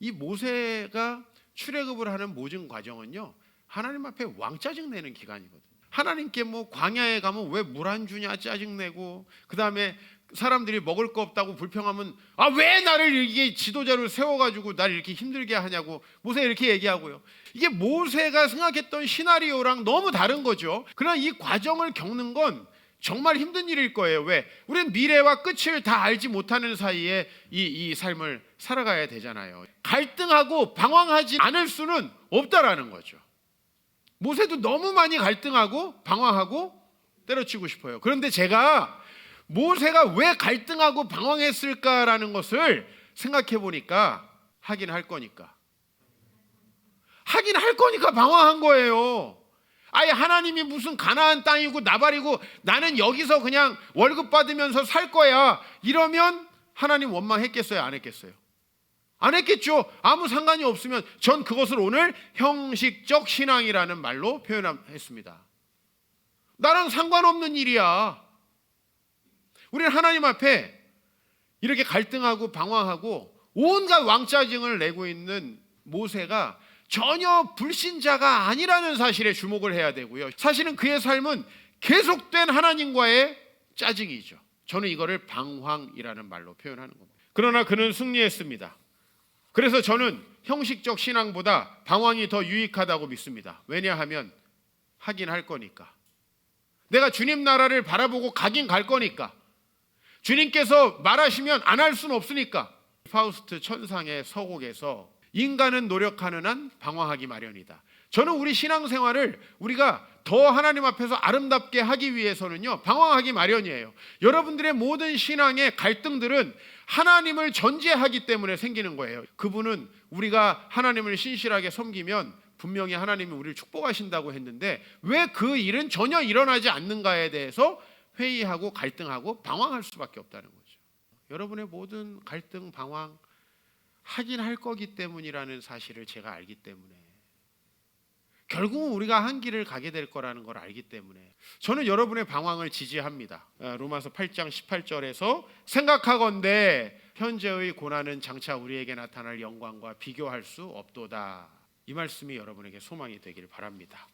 이 모세가 출애굽을 하는 모든 과정은요. 하나님 앞에 왕짜증 내는 기간이거든요. 하나님께 뭐 광야에 가면 왜 물 안 주냐 짜증 내고 그다음에 사람들이 먹을 거 없다고 불평하면 아 왜 나를 이게 지도자를 세워 가지고 나를 이렇게 힘들게 하냐고 모세 이렇게 얘기하고요. 이게 모세가 생각했던 시나리오랑 너무 다른 거죠. 그러나 이 과정을 겪는 건 정말 힘든 일일 거예요. 왜? 우리는 미래와 끝을 다 알지 못하는 사이에 이, 이 삶을 살아가야 되잖아요. 갈등하고 방황하지 않을 수는 없다라는 거죠. 모세도 너무 많이 갈등하고 방황하고 때려치고 싶어요. 그런데 제가 모세가 왜 갈등하고 방황했을까라는 것을 생각해 보니까 하긴 할 거니까. 하긴 할 거니까 방황한 거예요. 아예 하나님이 무슨 가나안 땅이고 나발이고 나는 여기서 그냥 월급 받으면서 살 거야. 이러면 하나님 원망했겠어요? 안 했겠어요? 안 했겠죠. 아무 상관이 없으면 전 그것을 오늘 형식적 신앙이라는 말로 표현했습니다. 나랑 상관없는 일이야. 우리는 하나님 앞에 이렇게 갈등하고 방황하고 온갖 왕짜증을 내고 있는 모세가 전혀 불신자가 아니라는 사실에 주목을 해야 되고요. 사실은 그의 삶은 계속된 하나님과의 짜증이죠. 저는 이거를 방황이라는 말로 표현하는 겁니다. 그러나 그는 승리했습니다. 그래서 저는 형식적 신앙보다 방황이 더 유익하다고 믿습니다. 왜냐하면 하긴 할 거니까. 내가 주님 나라를 바라보고 가긴 갈 거니까. 주님께서 말하시면 안 할 수는 없으니까. 파우스트 천상의 서곡에서 인간은 노력하는 한 방황하기 마련이다. 저는 우리 신앙생활을 우리가 더 하나님 앞에서 아름답게 하기 위해서는요, 방황하기 마련이에요. 여러분들의 모든 신앙의 갈등들은 하나님을 전제하기 때문에 생기는 거예요. 그분은 우리가 하나님을 신실하게 섬기면 분명히 하나님이 우리를 축복하신다고 했는데 왜 그 일은 전혀 일어나지 않는가에 대해서 회의하고 갈등하고 방황할 수밖에 없다는 거죠. 여러분의 모든 갈등, 방황 하긴 할 거기 때문이라는 사실을 제가 알기 때문에 결국은 우리가 한 길을 가게 될 거라는 걸 알기 때문에 저는 여러분의 방황을 지지합니다. 아, 로마서 8장 18절에서 생각하건대 현재의 고난은 장차 우리에게 나타날 영광과 비교할 수 없도다. 이 말씀이 여러분에게 소망이 되기를 바랍니다.